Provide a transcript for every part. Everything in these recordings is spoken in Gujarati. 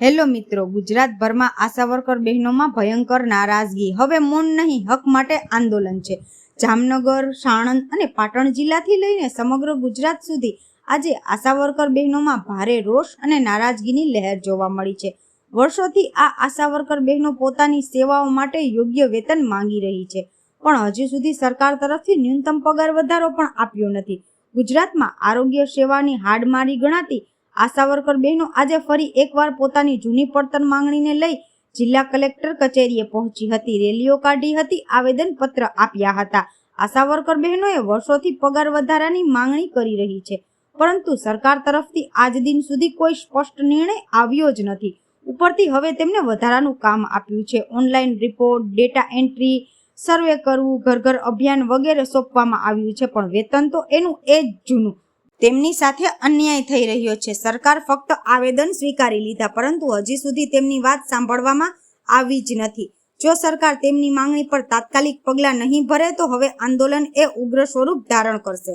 હેલો મિત્રો, ગુજરાતભરમાં આશા વર્કર બહેનોમાં ભયંકર નારાજગી. હવે મૌન નહીં, હક માટે આંદોલન છે. જામનગર, સાણંદ અને પાટણ જિલ્લાથી લઈને સમગ્ર ગુજરાત સુધી આજે આશા વર્કર બહેનોમાં ભારે રોષ અને નારાજગીની લહેર જોવા મળી છે. વર્ષોથી આ આશા વર્કર બહેનો પોતાની સેવાઓ માટે યોગ્ય વેતન માંગી રહી છે. પણ હજુ સુધી સરકાર તરફથી ન્યૂનતમ પગાર વધારો પણ આપ્યો નથી. ગુજરાતમાં આરોગ્ય સેવાની હાડમારી ગણાતી આશા વર્કર બહેનો આજે ફરી એકવાર પોતાની જૂની પડતર માંગણીને લઈ જિલ્લા કલેક્ટર કચેરીએ પહોંચી હતી. રેલીઓ કાઢી હતી આવેદન પત્ર આપ્યા હતા. આશા વર્કર બહેનોએ વર્ષોથી પગાર વધારાની માંગણી કરી રહી છે. પરંતુ સરકાર તરફથી આજ દિન સુધી કોઈ સ્પષ્ટ નિર્ણય આવ્યો જ નથી. ઉપરથી હવે તેમને વધારાનું કામ આપ્યું છે. Online report, data entry, survey કરવું ઘર ઘર અભિયાન વગેરે સોંપવામાં આવ્યું છે. પણ વેતન તો એનું એ જ જૂનું તેમની સાથે અન્યાય થઈ રહ્યો છે. સરકાર ફક્ત આવેદન સ્વીકારી લીધા, પરંતુ હજી સુધી તેમની વાત સાંભળવામાં આવી જ નથી. જો સરકાર તેમની માંગણી પર તાત્કાલિક પગલાં નહીં ભરે, તો હવે આંદોલન એ ઉગ્ર સ્વરૂપ ધારણ કરશે.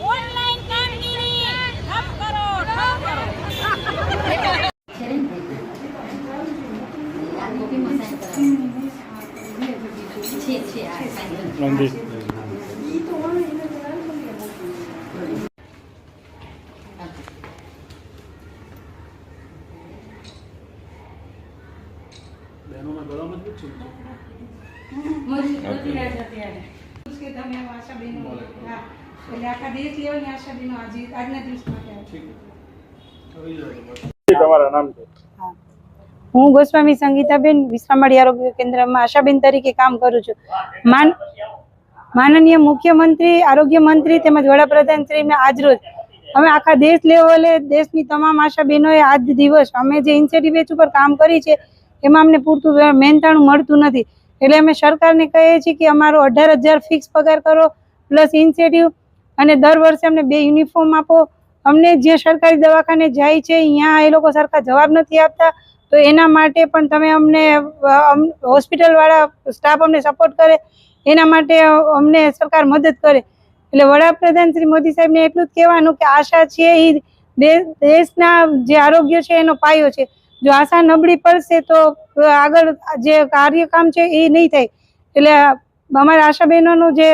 ઓનલાઈન કામગીરી ઠપ કરો ઠપ કરો મંદિર કે તમે આશા બહેનો હા એટલે આખા દેશ લેવલની આશા બહેનો આજે આજના દિવસ માટે આવી તમારા નામ છે હું ગોસ્વામી સંગીતાબેન વિશ્રામડી આરોગ્ય કેન્દ્રમાં આશાબેન તરીકે કામ કરું છું. માન માનનીય મુખ્યમંત્રી, આરોગ્ય મંત્રી તેમજ વડાપ્રધાન શ્રીના આજરોજ અમે આખા દેશ લેવલે દેશની તમામ આશા બહેનોએ આજ દિવસ અમે જે ઇન્સેટિવ બેચ ઉપર કામ કરી છે, એમાં અમને પૂરતું મહેનતાણું મળતું નથી. એટલે અમે સરકારને કહીએ છીએ કે અમારો અઢાર હજાર ફિક્સ પગાર કરો પ્લસ ઇન્સેન્ટિવ અને દર વર્ષે અમને બે યુનિફોર્મ આપો. અમને જે સરકારી દવાખાને જાય છે અહીંયા એ લોકો સરકાર જવાબ નથી આપતા. તો એના માટે પણ તમે અમને હોસ્પિટલવાળા સ્ટાફ અમને સપોર્ટ કરે. એના માટે અમને સરકાર મદદ કરે. એટલે વડાપ્રધાન શ્રી મોદી સાહેબને એટલું જ કહેવાનું કે આશા છે એ દેશના જે આરોગ્ય છે એનો પાયો છે. જો આશા નબળી પડશે તો આગળ જે કાર્યકામ છે એ નહીં થાય. એટલે અમારા આશા બહેનોનું જે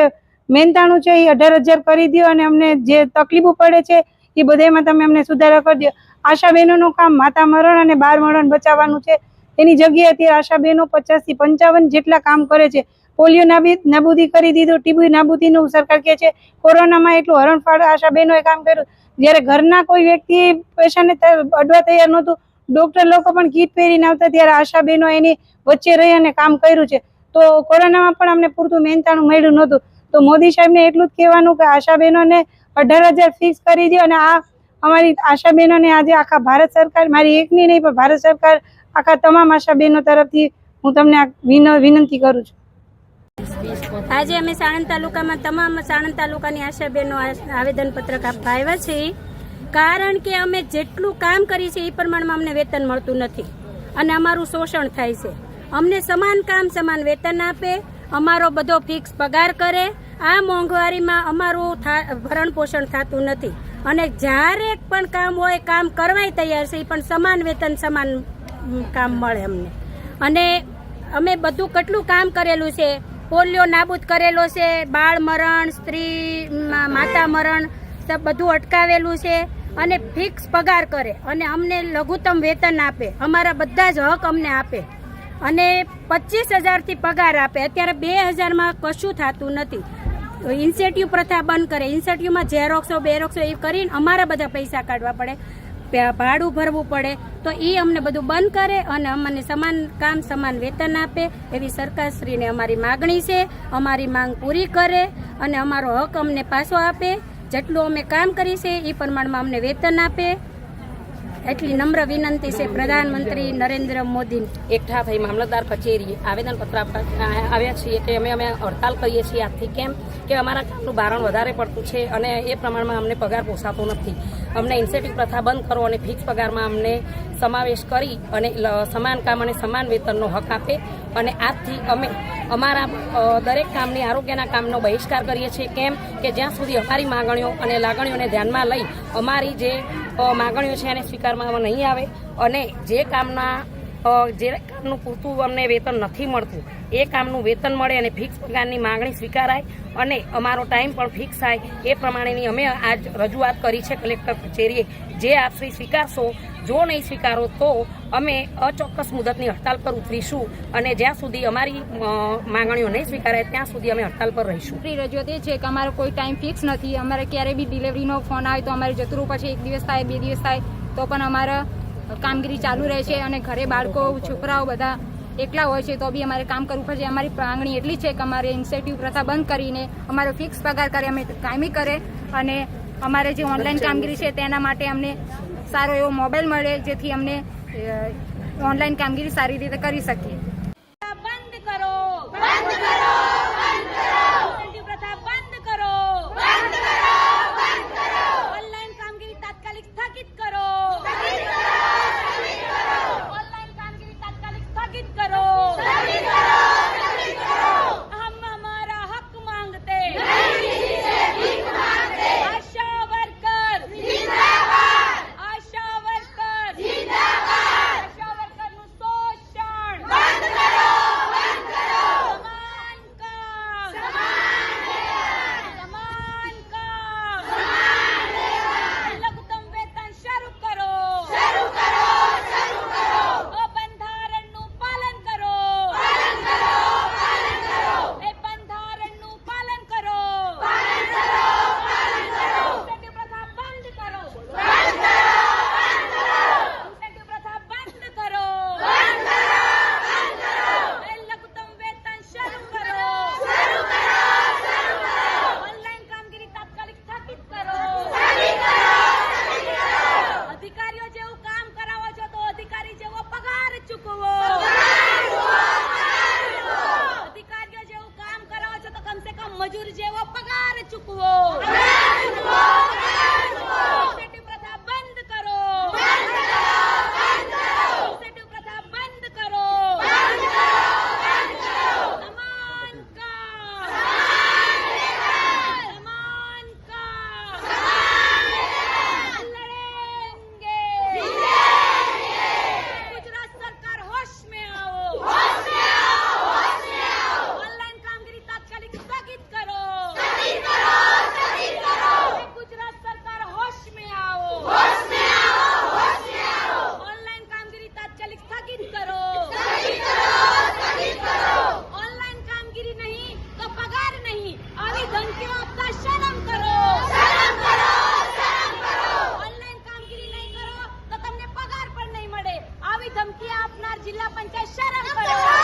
મહેનતાણું છે એ અઢાર હજાર કરી દો અને અમને જે તકલીફો પડે છે એ બધામાં તમે અમને સુધારા કરી દો આશા બહેનોનું કામ માતા મરણ અને બાર મરણ બચાવવાનું છે. એની જગ્યાએ અત્યારે આશા બહેનો પચાસથી પંચાવન જેટલા કામ કરે છે. પોલિયો નાબી નાબૂદી કરી દીધું, ટીબી નાબૂદીનું સરકાર કહે છે, કોરોનામાં એટલું હરણફાળ આશા બહેનોએ કામ કર્યું. જ્યારે ઘરના કોઈ વ્યક્તિ પેશન્ટને અડવા તૈયાર નહોતું, ડોક્ટર લોકો પણ કીટ પહેરીને આવતા ત્યારે આશા બહેનો એની વચ્ચે રહી અને કામ કર્યું છે. તો કોરોનામાં પણ અમને પૂરતું મહેનતાણું મળ્યું નહોતું. તો મોદી સાહેબને એટલું જ કહેવાનું કે આશા બહેનોને અઢાર હજાર ફિક્સ કરી દો અને આ અમારી આશા બહેનોને આજે આખા ભારત સરકાર, મારી એકની નહીં પણ ભારત સરકાર, આખા તમામ આશા બહેનો તરફથી હું તમને વિનંતી કરું છું. આજે અમે સાણંદ તાલુકામાં તમામ સાણંદ તાલુકાની આશા આવેદનપત્રક આવેદન પત્રક આપવા આવ્યા છીએ. કારણ કે અમે જેટલું કામ કરીએ છીએ એ પ્રમાણમાં અમને વેતન મળતું નથી. અને અમારું શોષણ થાય છે. અમને સમાન કામ, સમાન વેતન આપે, અમારો બધો ફિક્સ પગાર કરે. આ મોંઘવારીમાં અમારું ભરણ પોષણ થતું નથી. અને જ્યારે પણ કામ હોય, કામ કરવાય તૈયાર છે પણ સમાન વેતન, સમાન કામ મળે અમને. અને અમે બધું, કેટલું કામ કરેલું છે પોલિયો નાબૂદ કરેલો છે, બાળ મરણ, સ્ત્રી માતા મરણ બધું અટકાવેલું છે અને ફિક્સ પગાર કરે અને અમને લઘુત્તમ વેતન આપે. અમારા બધા જ હક અમને આપે. અને પચીસ હજારથી પગાર આપે. અત્યારે બે હજારમાં કશું થતું નથી. ઇન્સેન્ટિવ પ્રથા બંધ કરે. ઇન્સેન્ટિવમાં ઝેરોક્સો બેરોક્સો એ કરીને અમારા બધા પૈસા કાઢવા પડે. ભાડું ભરવું પડે, તો એ અમને બધું બંધ કરે અને અમને સમાન કામ, સમાન વેતન આપે. એવી સરકારશ્રીને અમારી માગણી છે. અમારી માંગ પૂરી કરે અને અમારો હક અમને પાછો આપે. જેટલું અમે કામ કરી છે એ પ્રમાણમાં અમને વેતન આપે. એટલી નમ્ર વિનંતી છે પ્રધાનમંત્રી નરેન્દ્ર મોદીને. એકઠા થઈ મામલતદાર કચેરીએ આવેદનપત્ર આપવા આવ્યા છીએ કે અમે અમે હડતાલ કરીએ છીએ આજથી. કેમ? કે અમારા કામનું ભારણ વધારે પડતું છે અને એ પ્રમાણમાં અમને પગાર પોસાતો નથી. અમને ઇન્સેન્ટિવ પ્રથા બંધ કરો અને ફિક્સ પગારમાં અમને સમાવેશ કરી અને સમાન કામ અને સમાન વેતનનો હક આપે. અને આજથી અમે અમારા દરેક કામની આરોગ્યના કામનો બહિષ્કાર કરીએ છીએ. કેમ કે જ્યાં સુધી અમારી માગણીઓ અને લાગણીઓને ધ્યાનમાં લઈ અમારી જે માગણીઓ છે એને સ્વીકારવામાં નહીં આવે. અને જે કામના જે કામનું પૂરતું અમને વેતન નથી મળતું, એ કામનું વેતન મળે અને ફિક્સ પગારની માંગણી સ્વીકારાય અને અમારો ટાઈમ પણ ફિક્સ થાય. એ પ્રમાણેની અમે આજ રજૂઆત કરી છે, કલેક્ટર કચેરીએ. જે આપશ્રી સ્વીકારશો, જો નહીં સ્વીકારો, તો અમે અચોક્કસ મુદતની હડતાલ પર ઉતરીશું અને જ્યાં સુધી અમારી માંગણીઓ નહીં સ્વીકારાય, ત્યાં સુધી અમે હડતાલ પર રહીશું. રજૂઆત એ છે કે અમારો કોઈ ટાઈમ ફિક્સ નથી. અમારે ક્યારે બી ડિલિવરીનો ફોન આવે તો અમારે જતું પછી એક દિવસ થાય, બે દિવસ થાય, તો પણ અમારે કામગીરી ચાલુ રહે છે અને ઘરે બાળકો છોકરાઓ બધા એકલા હોય છે તો બી અમારે કામ કરવું પડશે અમારી માંગણી એટલી છે કે અમારે ઇન્સેન્ટિવ પ્રથા બંધ કરીને અમારો ફિક્સ પગાર કરે અમે કાયમી કરે અને અમારે જે ઓનલાઈન કામગીરી છે તેના માટે અમને સારો એવો મોબાઈલ મળે જેથી અમને ઓનલાઈન કામગીરી સારી રીતે કરી શકીએ. मजूर जेव्हा पगार चुकवो जिल्हा पंचायत शहरांकडे.